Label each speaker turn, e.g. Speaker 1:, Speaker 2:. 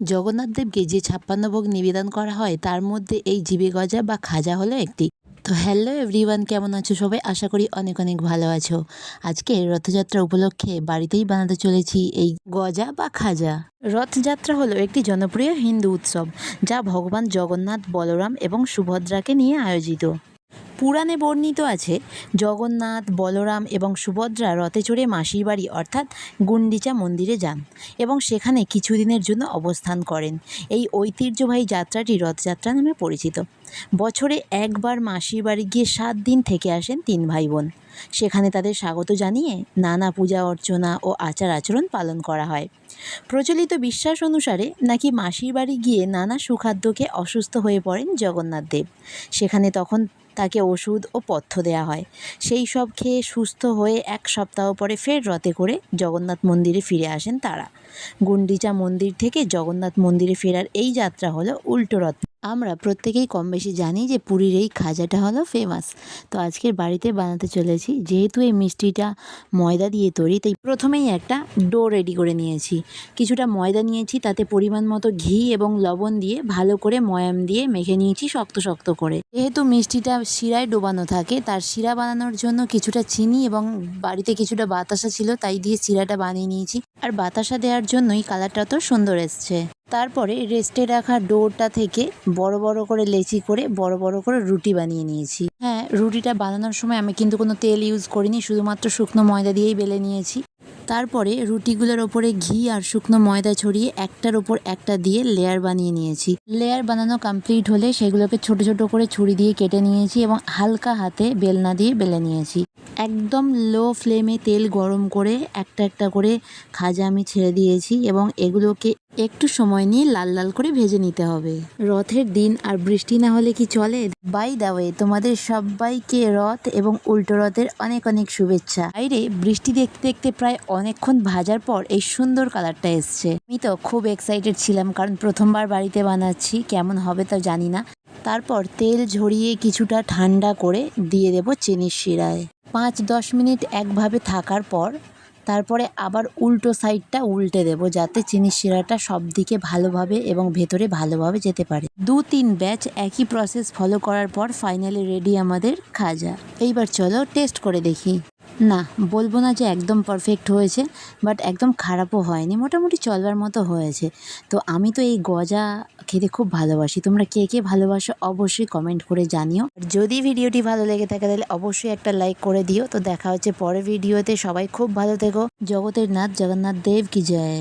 Speaker 1: জগন্নাথ দেবকে যে ছাপ্পান্ন ভোগ নিবেদন করা হয়, তার মধ্যে এই জিভে গজা বা খাজা হলো একটি। তো হ্যালো এভরিওয়ান কেমন আছো সবাই? আশা করি অনেক অনেক ভালো আছো। আজকে রথযাত্রা উপলক্ষে বাড়িতেই বানাতে চলেছি এই গজা বা খাজা। রথযাত্রা হলো একটি জনপ্রিয় হিন্দু উৎসব, যা ভগবান জগন্নাথ, বলরাম এবং সুভদ্রাকে নিয়ে আয়োজিত। পুরাণে বর্ণিত আছে, জগন্নাথ, বলরাম এবং সুভদ্রা রথে চড়ে মাসির বাড়ি, অর্থাৎ গুন্ডিচা মন্দিরে যান এবং সেখানে কিছুদিনের জন্য অবস্থান করেন। এই ঐতিহ্যবাহী যাত্রাটি রথযাত্রা নামে পরিচিত। বছরে একবার মাসির বাড়ি গিয়ে সাত দিন থেকে আসেন তিন ভাই বোন। সেখানে তাদের স্বাগত জানিয়ে নানা পূজা অর্চনা ও আচার আচরণ পালন করা হয়। প্রচলিত বিশ্বাস অনুসারে নাকি মাসির বাড়ি গিয়ে নানা সুখাদ্যকে অসুস্থ হয়ে পড়েন জগন্নাথ দেব। সেখানে তখন তাকে ওষুধ ও পথ্য দেওয়া হয়। সেই সব খেয়ে সুস্থ হয়ে এক সপ্তাহ পরে ফের রথে করে জগন্নাথ মন্দিরে ফিরে আসেন তারা। গুন্ডিচা মন্দির থেকে জগন্নাথ মন্দিরে ফেরার এই যাত্রা হলো উল্টো রথ। আমরা প্রত্যেকেই কম বেশি জানি যে পুরীর এই খাজাটা হলো ফেমাস তো আজকের বাড়িতে বানাতে চলেছি, যেহেতু এই মিষ্টিটা ময়দা দিয়ে তৈরি, তাই প্রথমেই একটা ডো রেডি করে নিয়েছি। কিছুটা ময়দা নিয়েছি, তাতে পরিমাণ মতো ঘি এবং লবণ দিয়ে ভালো করে ময়াম দিয়ে মেখে নিয়েছি শক্ত শক্ত করে। যেহেতু মিষ্টিটা শিরায় ডোবানো থাকে, তার শিরা বানানোর জন্য কিছুটা চিনি এবং বাড়িতে কিছুটা বাতাসা ছিল, তাই দিয়ে শিরাটা বানিয়ে নিয়েছি। আর বাতাসা দেওয়ার জন্যই কালারটা তো সুন্দর এসছে। তারপরে রেস্টে রাখা ডোটা থেকে বড় বড় করে লেচি করে বড় বড় করে রুটি বানিয়ে নিয়েছি। হ্যাঁ রুটিটা বানানোর সময় আমি কিন্তু কোনো তেল ইউজ করিনি, শুধুমাত্র শুকনো ময়দা দিয়েই বেলে নিয়েছি। তারপরে রুটিগুলোর ওপরে ঘি আর শুকনো ময়দা ছড়িয়ে একটার ওপর একটা দিয়ে লেয়ার বানিয়ে নিয়েছি। লেয়ার বানানো কমপ্লিট হলে সেগুলোকে ছোট ছোট করে ছুরি দিয়ে কেটে নিয়েছি এবং হালকা হাতে বেলনা দিয়ে বেলে নিয়েছি। একদম লো ফ্লেমে তেল গরম করে একটা একটা করে খাজা আমি ছেড়ে দিয়েছি এবং এগুলোকে একটু সময় নিয়ে লাল লাল করে ভেজে নিতে হবে। রথের দিন আর বৃষ্টি না হলে কি চলে? বাই দা ওয়ে তোমাদের সবাইকে রথ এবং উল্টো রথের অনেক অনেক শুভেচ্ছা। বাইরে বৃষ্টি দেখতে দেখতে প্রায় অনেকক্ষণ ভাজার পর এই সুন্দর কালারটা এসছে। আমি তো খুব এক্সাইটেড ছিলাম কারণ প্রথমবার বাড়িতে বানাচ্ছি, কেমন হবে তা জানি না। তারপর তেল ঝরিয়ে কিছুটা ঠান্ডা করে দিয়ে দেবো চিনির শিরায়। পাঁচ দশ মিনিট একভাবে থাকার পর তারপরে আবার উল্টো সাইডটা উল্টে দেব যাতে চিনির শিরাটা সব দিকে ভালোভাবে এবং ভেতরে ভালোভাবে যেতে পারে। দু তিন ব্যাচ একই প্রসেস ফলো করার পর ফাইনালি রেডি আমাদের খাজা। এইবার চলো টেস্ট করে দেখি। না, বলব না যে একদম পারফেক্ট হয়েছে বাট একদম খারাপও হয়নি, মোটামুটি চলবার মতো হয়েছে। তো আমি তো এই গজা খেতে খুব ভালোবাসি, তোমরা কে কে ভালোবাসো অবশ্যই কমেন্ট করে জানিও। যদি ভিডিওটি ভালো লেগে থাকে, তাহলে অবশ্যই একটা লাইক করে দিও। তো দেখা হচ্ছে পরের ভিডিওতে, সবাই খুব ভালো থেকো। জগতের নাথ জগন্নাথ দেব কি জয়।